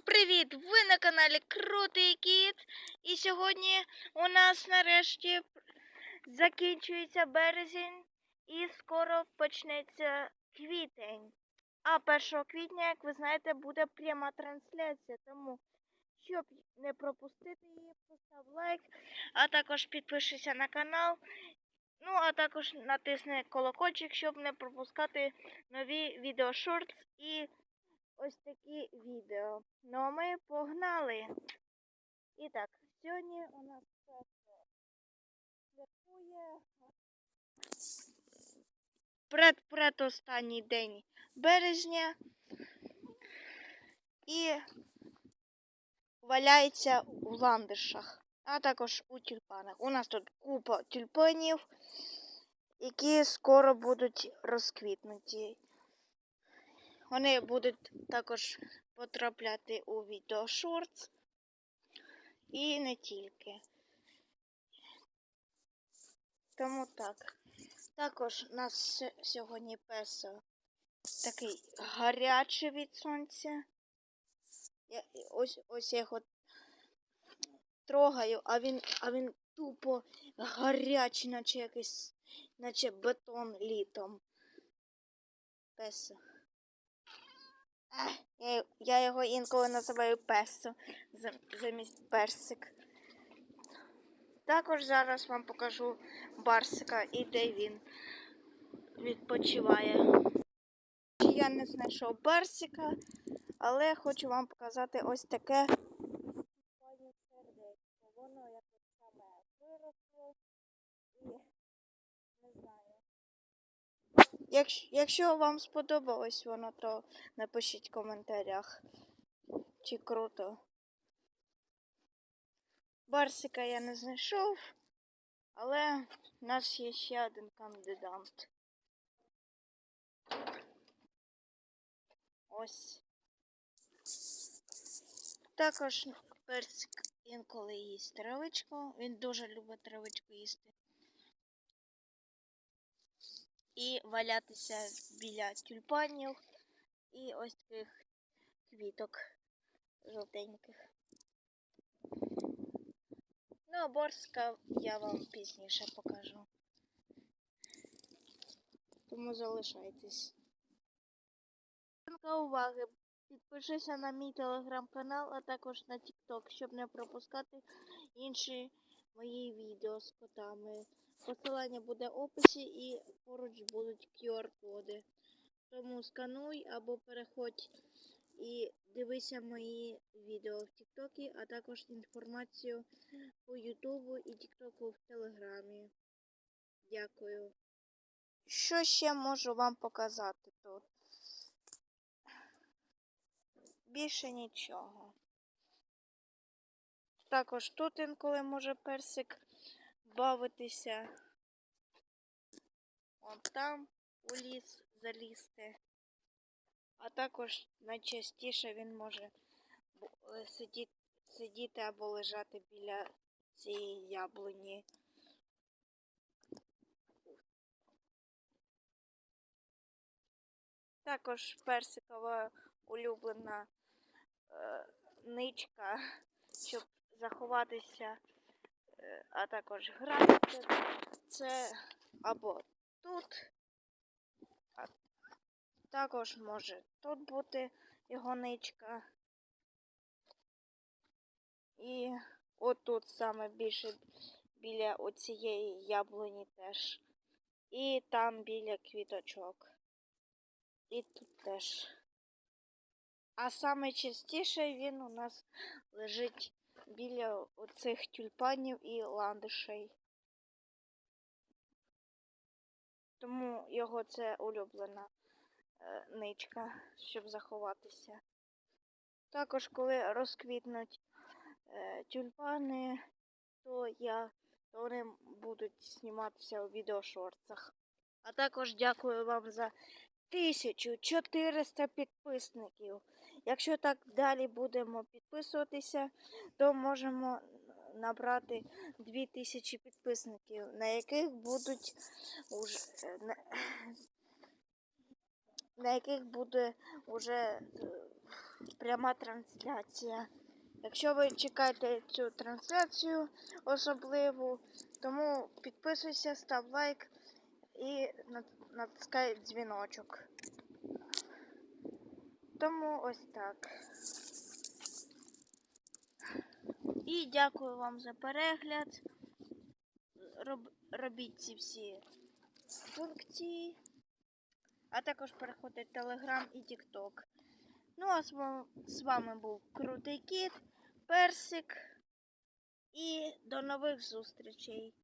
привіт! Ви на каналі Крутий Кіт. І сьогодні у нас нарешті закінчується березень і скоро почнеться квітень. А 1 квітня, як ви знаєте, буде пряма трансляція. Тому, щоб не пропустити її, постав лайк, а також підпишися на канал. Ну, а також натисни колокольчик, щоб не пропускати нові відеошортс і ось такі відео. Ну а ми погнали. І так, сьогодні у нас перше святкує пред останній день березня і валяється у ландишах, а також у тюльпанах. У нас тут купа тюльпанів, які скоро будуть розквітнуті. Вони будуть також потрапляти у відео шортс і не тільки. Тому так. Також у нас сьогодні песо такий гарячий від сонця. Я, ось, ось я його трогаю, а він, а він тупо гарячий, наче якийсь, наче бетон літом. Песо. Я, його інколи називаю песо замість персик. Також зараз вам покажу барсика і де він відпочиває. Я не знайшов барсика, але хочу вам показати ось таке пані сердечко. Воно якось саме виросло і не знаю. Якщо, вам сподобалось воно, то напишіть в коментарях, чи круто. Барсика я не знайшов, але в нас є ще один кандидат. Ось. Також персик інколи їсть травичку. Він дуже любить травичку їсти. І валятися біля тюльпанів і ось таких квіток жовтеньких. Ну, борска я вам пізніше покажу. Тому залишайтесь. Уваги. Підпишися на мій телеграм-канал, а також на TikTok, щоб не пропускати інші мої відео з котами. Посилання буде в описі і поруч будуть QR-коди. Тому скануй або переходь і дивися мої відео в Тіктокі, а також інформацію по Ютубу і Тіктоку в Телеграмі. Дякую. Що ще можу вам показати тут? Більше нічого. Також тут інколи може персик бавитися. Вон там у ліс залізти. А також найчастіше він може е, сидіти, сидіти або лежати біля цієї яблуні. Також персикова улюблена е, ничка, щоб заховатися, е, а також гратися. Це або тут, а також може тут бути його ничка. І отут саме більше біля оцієї яблуні теж. І там біля квіточок. І тут теж. А саме частіше він у нас лежить біля оцих тюльпанів і ландишей. Тому його це улюблена е, ничка, щоб заховатися. Також, коли розквітнуть е, тюльпани, то я то вони будуть зніматися у відеошорцах. А також дякую вам за 1400 підписників. Якщо так далі будемо підписуватися, то можемо набрати 2000 підписників, на яких будуть уже на, на яких буде уже е, пряма трансляція. Якщо ви чекаєте цю трансляцію особливу, тому підписуйся, став лайк і натискай дзвіночок. Тому ось так. І дякую вам за перегляд. Роб, робіть ці всі функції. А також переходьте в Телеграм і Тікток. Ну, а з вами був Крутий Кіт, Персик. І до нових зустрічей.